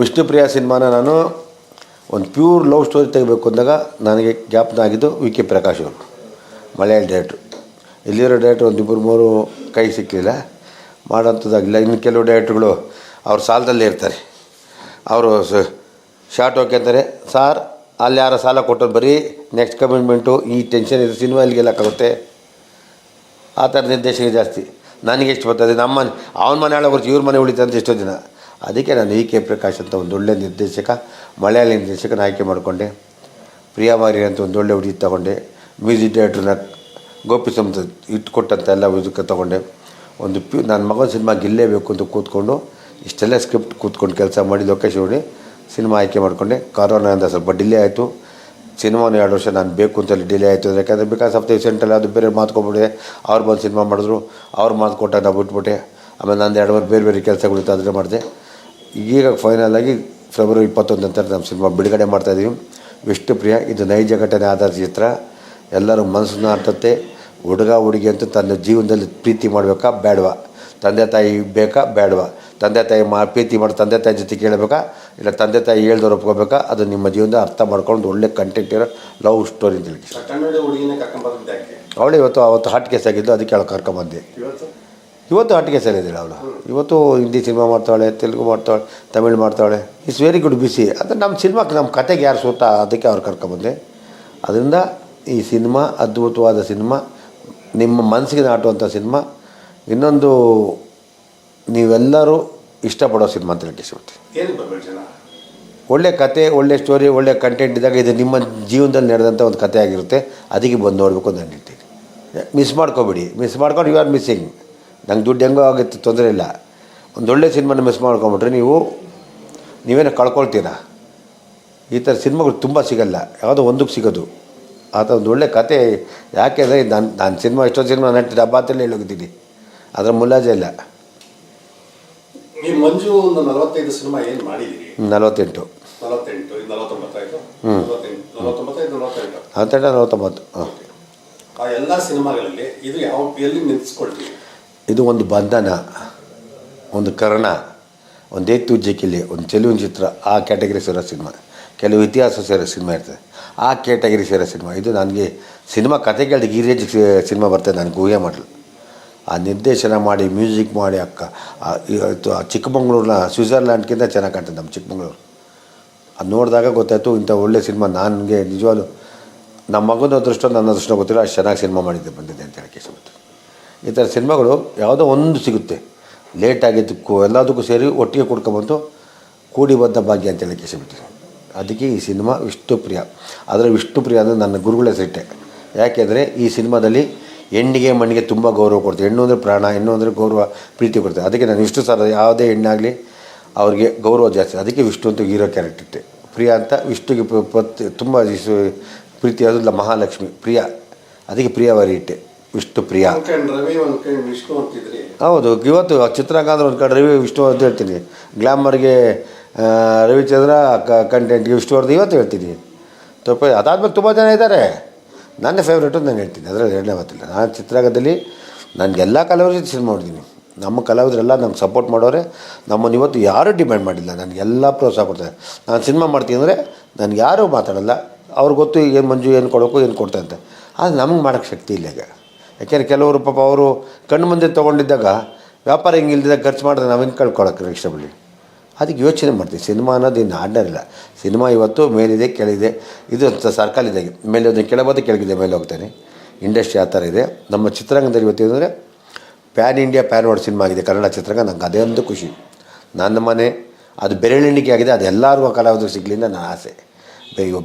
ವಿಷ್ಣುಪ್ರಿಯ ಸಿನಿಮಾನ ನಾನು ಒಂದು ಪ್ಯೂರ್ ಲವ್ ಸ್ಟೋರಿ ತೆಗಿಬೇಕು ಅಂದಾಗ ನನಗೆ ಜ್ಞಾಪನ ಆಗಿದ್ದು ವಿ ಕೆ ಪ್ರಕಾಶ್ ಅವರು, ಮಲಯಾಳ ಡೈರೆಕ್ಟ್ರು. ಇಲ್ಲಿರೋ ಡೈರೆಕ್ಟ್ರು ಒಂದು ಇಬ್ಬರು ಮೂರು ಕೈ ಸಿಕ್ಕಲಿಲ್ಲ ಮಾಡೋಂಥದ್ದಾಗಿಲ್ಲ. ಇನ್ನು ಕೆಲವು ಡೈರೆಕ್ಟ್ರುಗಳು ಅವ್ರ ಸಾಲದಲ್ಲೇ ಇರ್ತಾರೆ. ಅವರು ಶಾರ್ಟ್ ಓಕೆ ಅಂತಾರೆ, ಸಾರ್, ಅಲ್ಲಿ ಯಾರೋ ಸಾಲ ಕೊಟ್ಟರು ಬರೀ ನೆಕ್ಸ್ಟ್ ಕಮಿಟ್ಮೆಂಟು, ಈ ಟೆನ್ಷನ್ ಇದೆ ಸಿನಿಮಾ ಎಲ್ಲಿಗೆಲ್ಲಕ್ಕಾಗುತ್ತೆ ಆ ಥರ ನಿರ್ದೇಶನ ಜಾಸ್ತಿ. ನನಗೆ ಎಷ್ಟು ಬರ್ತದೆ ನಮ್ಮ ಅವನ ಮನೆ ಒಳಗೆ ಬರ್ತೀವಿ ಇವ್ರ ಮನೆ ಉಳಿತಂತ ಎಷ್ಟೋ ದಿನ ಅದಕ್ಕೆ ನಾನು ವಿ ಕೆ ಪ್ರಕಾಶ್ ಅಂತ ಒಂದು ಒಳ್ಳೆಯ ನಿರ್ದೇಶಕ, ಮಲಯಾಳಿ ನಿರ್ದೇಶಕನ ಆಯ್ಕೆ ಮಾಡಿಕೊಂಡೆ. ಪ್ರಿಯಾಮಾರಿ ಅಂತ ಒಂದು ಒಳ್ಳೆ ಹುಡುಗಿ ತಗೊಂಡೆ. ಮ್ಯೂಸಿಕ್ ಡೈರೆಕ್ಟ್ರನ್ನ ಗೋಪಿ ಸಂತ ಇಟ್ಕೊಟ್ಟಂತ ಎಲ್ಲ ಮ್ಯೂಸಿಕ್ ತಗೊಂಡೆ. ಒಂದು ಪ್ಯೂ, ನನ್ನ ಮಗನ ಸಿನಿಮಾ ಗೆಲ್ಲೇಬೇಕು ಅಂತ ಕೂತ್ಕೊಂಡು, ಇಷ್ಟೆಲ್ಲ ಸ್ಕ್ರಿಪ್ಟ್ ಕೂತ್ಕೊಂಡು ಕೆಲಸ ಮಾಡಿ ಲೊಕೇಶನ್ ನೋಡಿ ಸಿನಿಮಾ ಆಯ್ಕೆ ಮಾಡಿಕೊಂಡೆ. ಕರೋನಾದಿಂದ ಸ್ವಲ್ಪ ಡಿಲೇ ಆಯಿತು. ಸಿನಿಮಾನು ಎರಡು ವರ್ಷ ನಾನು ಬೇಕು ಅಂತೇಳಿ ಡಿಲೇ ಆಯಿತು ಯಾಕಂದರೆ ಬಿಕಾಸ್ ಆಫ್ ದ ಅದು ಬೇರೆ ಮಾತ್ಕೊಬಿಟ್ಟೆ ಅವ್ರು ಬಂದು ಸಿನಿಮಾ ಮಾಡಿದ್ರು. ಅವ್ರು ಮಾತು ಕೊಟ್ಟಾಗ ಬಿಟ್ಬಿಟ್ಟೆ. ಆಮೇಲೆ ನಂದು ಎರಡು ವರ್ಷ ಬೇರೆ ಬೇರೆ ಕೆಲಸಗಳಿತ್ತು ಅದನ್ನೇ ಮಾಡಿದೆ. ಈಗ ಫೈನಲ್ ಆಗಿ ಫೆಬ್ರವರಿ ಇಪ್ಪತ್ತೊಂದು ನಂತರ ನಮ್ಮ ಸಿನಿಮಾ ಬಿಡುಗಡೆ ಮಾಡ್ತಾಯಿದ್ದೀವಿ ವಿಷ್ಣುಪ್ರಿಯ ಇದು ನೈಜ ಘಟನೆ ಆಧಾರಿತ ಚಿತ್ರ. ಎಲ್ಲರೂ ಮನಸ್ಸನ್ನು ಅರ್ಥತೆ ಹುಡುಗ ಹುಡುಗಿ ಅಂತ ತನ್ನ ಜೀವನದಲ್ಲಿ ಪ್ರೀತಿ ಮಾಡಬೇಕಾ? ಬೇಡವಾ. ತಂದೆ ತಾಯಿ ಬೇಕಾ? ಬೇಡವಾ. ತಂದೆ ತಾಯಿ ಮಾ ಪ್ರೀತಿ ಮಾಡಿ ತಂದೆ ತಾಯಿ ಜೊತೆ ಕೇಳಬೇಕಾ? ಇಲ್ಲ ತಂದೆ ತಾಯಿ ಹೇಳ್ದವ್ರು ಒಪ್ಕೋಬೇಕಾ? ಅದು ನಿಮ್ಮ ಜೀವನದ ಅರ್ಥ ಮಾಡ್ಕೊಂಡು ಒಳ್ಳೆ ಕಂಟೆಂಟ್ ಇರೋ ಲವ್ ಸ್ಟೋರಿ ಅಂತ ಹೇಳಿ ಅವಳು ಇವತ್ತು ಅವತ್ತು ಹಾಟ್ ಕೇಸ್ ಆಗಿದ್ದು ಅದಕ್ಕೆ ಅವಳು ಕರ್ಕೊಂಬಂದೆ ಇವತ್ತು ಆಟಿಕೆ ಹಾಟ್ ಅವರು ಅವಳು ಇವತ್ತು ಹಿಂದಿ ಸಿನಿಮಾ ಮಾಡ್ತಾಳೆ ತೆಲುಗು ಮಾಡ್ತಾಳೆ ತಮಿಳು ಮಾಡ್ತಾಳೆ. ಇಟ್ಸ್ ವೆರಿ ಗುಡ್ ಬಿಸಿ ಅದು ನಮ್ಮ ಸಿನಿಮಾಕ್ಕೆ ನಮ್ಮ ಕತೆಗೆ ಯಾರು ಸೂತ ಅದಕ್ಕೆ ಅವ್ರು ಕರ್ಕೊಂಬಂದೆ ಅದರಿಂದ ಈ ಸಿನಿಮಾ ಅದ್ಭುತವಾದ ಸಿನಿಮಾ ನಿಮ್ಮ ಮನಸ್ಸಿಗೆ ನಾಟುವಂಥ ಸಿನಿಮಾ ಇನ್ನೊಂದು ನೀವೆಲ್ಲರೂ ಇಷ್ಟಪಡೋ ಸಿನಿಮಾ ಅಂತ ಹೇಳಕ್ಕೆ ಇಷ್ಟಪಡ್ತೀನಿ. ಒಳ್ಳೆ ಕತೆ ಒಳ್ಳೆ ಸ್ಟೋರಿ ಒಳ್ಳೆ ಕಂಟೆಂಟ್ ಇದ್ದಾಗ ಇದು ನಿಮ್ಮ ಜೀವನದಲ್ಲಿ ನಡೆದಂಥ ಒಂದು ಕತೆ ಆಗಿರುತ್ತೆ. ಅದಕ್ಕೆ ಬಂದು ನೋಡಬೇಕು ಅಂತ ನಾನು ಹೇಳ್ತೀನಿ. ಮಿಸ್ ಮಾಡ್ಕೋಬೇಡಿ. ಮಿಸ್ ಮಾಡ್ಕೊಂಡು ಯು ಆರ್ ಮಿಸ್ಸಿಂಗ್ ನಂಗೆ ದುಡ್ಡು ಹೆಂಗೋ ಆಗುತ್ತೆ ತೊಂದರೆ ಇಲ್ಲ. ಒಂದು ಒಳ್ಳೆ ಸಿನಿಮಾನ ಮಿಸ್ ಮಾಡ್ಕೊಂಬಿಟ್ರೆ ನೀವು ನೀವೇನೋ ಕಳ್ಕೊಳ್ತೀರಾ? ಈ ಥರ ಸಿನಿಮಾಗಳು ತುಂಬ ಸಿಗಲ್ಲ. ಯಾವುದೋ ಒಂದಕ್ಕೆ ಸಿಗೋದು. ಆ ಥರ ಒಂದು ಒಳ್ಳೆ ಕತೆ ಯಾಕೆಂದರೆ ನಾನು ನಾನು ಸಿನಿಮಾ ಎಷ್ಟೋ ಸಿನಿಮಾ ನಟಿ ಡಬ್ಬ ಅಂತಲೇ ಹೇಳೋಗಿದ್ದೀನಿ ಅದರ ಮುಲಾಜೆ ಇಲ್ಲ. ಈ ಮಂಜು ಒಂದು ನಲವತ್ತೈದು ಸಿನಿಮಾ ಏನು ಮಾಡಿದ್ದೀರಿ ನಲವತ್ತೆಂಟು. ನಲವತ್ತೆಂಟು ನಲವತ್ತೊಂಬತ್ತು. ಹಾಂ. ಆ ಎಲ್ಲ ಸಿನಿಮಾಗಳಲ್ಲಿ ಇದು ಯಾವ ಎಲ್ಲಿ ನಿಲ್ಲಿಸ್ಕೊಳ್ತೀವಿ ಇದು ಒಂದು ಬಂಧನ, ಒಂದು ಕರ್ಣ, ಒಂದು ಎತ್ತು ಜಕಿಲಿ ಒಂದು ಚೆಲುವಿನ ಚಿತ್ರ. ಆ ಕ್ಯಾಟಗರಿ ಸೇರೋ ಸಿನಿಮಾ. ಕೆಲವು ಇತಿಹಾಸ ಸೇರೋ ಸಿನಿಮಾ ಇರ್ತದೆ. ಆ ಕ್ಯಾಟಗರಿ ಸೇರೋ ಸಿನಿಮಾ. ಇದು ನನಗೆ ಸಿನಿಮಾ ಕತೆ ಕೇಳಿದ ಈ ಸಿನಿಮಾ ಬರ್ತದೆ, ನನಗೆ ಊಹೆ ಮಾಡಲು ಆ ನಿರ್ದೇಶನ ಮಾಡಿ, ಮ್ಯೂಸಿಕ್ ಮಾಡಿ, ಅಕ್ಕ ಇವತ್ತು ಆ ಚಿಕ್ಕಮಂಗ್ಳೂರಿನ ಸ್ವಿಟ್ಜರ್ಲ್ಯಾಂಡ್ಗಿಂತ ಚೆನ್ನಾಗಿ ಕಾಣ್ತದೆ ನಮ್ಮ ಚಿಕ್ಕಮಂಗ್ಳೂರು. ಅದು ನೋಡಿದಾಗ ಗೊತ್ತಾಯಿತು, ಇಂಥ ಒಳ್ಳೆ ಸಿನಿಮಾ ನನಗೆ ನಿಜವಾಗ್ಲೂ, ನಮ್ಮ ಮಗನ ಅದೃಷ್ಟ ನನ್ನ ಅದೃಷ್ಟ ಗೊತ್ತಿಲ್ಲ, ಅಷ್ಟು ಚೆನ್ನಾಗಿ ಸಿನಿಮಾ ಮಾಡಿದ್ದೆ ಬಂದಿದೆ ಅಂತ ಹೇಳಕ್ಕೆ ಇಷ್ಟಪಡ್ತೀನಿ ಈ ಥರ ಸಿನಿಮಾಗಳು ಯಾವುದೋ ಒಂದು ಸಿಗುತ್ತೆ. ಲೇಟ್ ಆಗಿದ್ದಕ್ಕೂ ಎಲ್ಲದಕ್ಕೂ ಸೇರಿ ಒಟ್ಟಿಗೆ ಕೊಡ್ಕೊಂಬಂದು ಕೂಡಿ ಬಂದ ಭಾಗ್ಯ ಅಂತ ಹೇಳಕ್ಕೆ ಇಷ್ಟಪಡ್ತೀನಿ. ಅದಕ್ಕೆ ಈ ಸಿನಿಮಾ ವಿಷ್ಣುಪ್ರಿಯ ಆದರೆ ವಿಷ್ಣುಪ್ರಿಯ ಅಂದರೆ ನನ್ನ ಗುರುಗಳ ಹೆಸರಿಟ್ಟೆ ಯಾಕೆಂದರೆ ಈ ಸಿನಿಮಾದಲ್ಲಿ ಹೆಣ್ಣಿಗೆ ಮಣ್ಣಿಗೆ ತುಂಬ ಗೌರವ ಕೊಡ್ತೀವಿ ಹೆಣ್ಣು ಅಂದರೆ ಪ್ರಾಣ, ಹೆಣ್ಣು ಅಂದರೆ ಗೌರವ, ಪ್ರೀತಿ ಕೊಡ್ತಾರೆ. ಅದಕ್ಕೆ ನಾನು ವಿಷ್ಣು ಸರ್ ಯಾವುದೇ ಹೆಣ್ಣಾಗಲಿ ಅವ್ರಿಗೆ ಗೌರವ ಜಾಸ್ತಿ. ಅದಕ್ಕೆ ವಿಷ್ಣು ಅಂತ ಹೀರೋ ಕ್ಯಾರೆಕ್ಟರ್ ಇಟ್ಟೆ. ಪ್ರಿಯ ಅಂತ ವಿಷ್ಣುಗೆ ಪ್ರತಿ ತುಂಬ ಪ್ರೀತಿಯಾದ ಮಹಾಲಕ್ಷ್ಮಿ ಪ್ರಿಯ. ಅದಕ್ಕೆ ಪ್ರಿಯವಾರಿ ಇಟ್ಟೆ. ವಿಷ್ಣು ಪ್ರಿಯ. ಹೌದು ಇವತ್ತು ಚಿತ್ರರಂಗ ಅಂದ್ರೆ ಒಂದು ಕಡೆ ರವಿ ವಿಷ್ಣು ಅಂತ ಹೇಳ್ತೀನಿ. ಗ್ಲಾಮರ್ಗೆ ರವಿಚಂದ್ರ ಕಂಟೆಂಟ್ಗೆ ವಿಷ್ಣುವರ್ಧನ್ ಇವತ್ತು ಹೇಳ್ತೀನಿ. ತಪ್ಪ ಅದಾದ್ಮೇಲೆ ತುಂಬ ಜನ ಇದ್ದಾರೆ. ನನ್ನ ಫೇವ್ರೇಟು ನಾನು ಹೇಳ್ತೀನಿ. ಅದರಲ್ಲಿ ಎರಡನೇ ಮಾತಿಲ್ಲ. ನಾನು ಚಿತ್ರರಂಗದಲ್ಲಿ ನನಗೆಲ್ಲ ಕಲಾವಿದ್ರ ಸಿನಿಮಾ ಮಾಡಿದ್ದೀನಿ ನಮ್ಮ ಕಲಾವಿದರೆಲ್ಲ ನಮ್ಗೆ ಸಪೋರ್ಟ್ ಮಾಡೋರೆ. ನಮ್ಮನ್ನು ಇವತ್ತು ಯಾರೂ ಡಿಮ್ಯಾಂಡ್ ಮಾಡಿಲ್ಲ. ನನಗೆಲ್ಲ ಪ್ರೋತ್ಸಾಹ ಕೊಡ್ತಾರೆ. ನಾನು ಸಿನಿಮಾ ಮಾಡ್ತೀನಿ ಅಂದರೆ ನನಗೆ ಯಾರೂ ಮಾತಾಡಲ್ಲ. ಅವ್ರಿಗೆ ಗೊತ್ತು ಏನು ಮಂಜು ಏನು ಕೊಡೋಕು ಏನು ಕೊಡ್ತಾ ಅಂತ ಆದರೆ ನಮಗೆ ಮಾಡೋಕ್ಕೆ ಶಕ್ತಿ ಇಲ್ಲ ಈಗ. ಯಾಕೆಂದರೆ ಕೆಲವರು ಪಾಪ ಅವರು ಕಣ್ಣು ಮುಂದೆ ತೊಗೊಂಡಿದ್ದಾಗ ವ್ಯಾಪಾರ ಹಿಂಗೆ ಇಲ್ದಿದ್ದಾಗ ಖರ್ಚು ಮಾಡಿದ್ರೆ ನಾವೇನು ಕಳ್ಕೊಳಕ್ಕೆ ಇಷ್ಟಪಡಲಿ. ಅದಕ್ಕೆ ಯೋಚನೆ ಮಾಡ್ತೀವಿ. ಸಿನಿಮಾ ಅನ್ನೋದು ಇನ್ನು ಆರ್ಡರ್ ಇಲ್ಲ ಸಿನಿಮಾ ಇವತ್ತು ಮೇಲಿದೆ, ಕೆಳಗಿದೆ. ಇದು ಸರ್ಕಲ್ ಇದೆ ಮೇಲೆ ಒಂದು ಕೆಳಬೋದು ಕೆಳಗಿದೆ, ಮೇಲೆ ಹೋಗ್ತಾನೆ. ಇಂಡಸ್ಟ್ರಿ ಆ ಥರ ಇದೆ. ನಮ್ಮ ಚಿತ್ರರಂಗದಲ್ಲಿ ಇವತ್ತು ಅಂದರೆ pan India, pan world cinema ಆಗಿದೆ. ಕನ್ನಡ ಚಿತ್ರರಂಗ ನಂಗೆ ಅದೇ ಒಂದು ಖುಷಿ. ನನ್ನ ಮನೆ, ಅದು ಬೆರಳೆಣಿಕೆ ಆಗಿದೆ. ಅದು ಎಲ್ಲರಿಗೂ ಕಲಾವಿದರು ಅಂತ ನನ್ನ ಆಸೆ.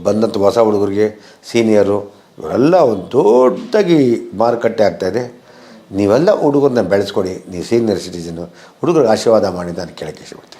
ಬಂದಂಥ ಹೊಸ ಹುಡುಗರಿಗೆ, ಸೀನಿಯರು ಇವರೆಲ್ಲ ಒಂದು ದೊಡ್ಡದಾಗಿ ಮಾರುಕಟ್ಟೆ ಆಗ್ತಾಯಿದೆ ನೀವೆಲ್ಲ ಹುಡುಗರನ್ನ ಬೆಳೆಸ್ಕೊಡಿ. ನೀವು ಸೀನಿಯರ್ ಸಿಟಿಸನ್ನು ಹುಡುಗರಿಗೆ ಆಶೀರ್ವಾದ ಮಾಡಿ ನಾನು ಕೇಳೋಕ್ಕೆ ಇಷ್ಟಪಡ್ತೀನಿ.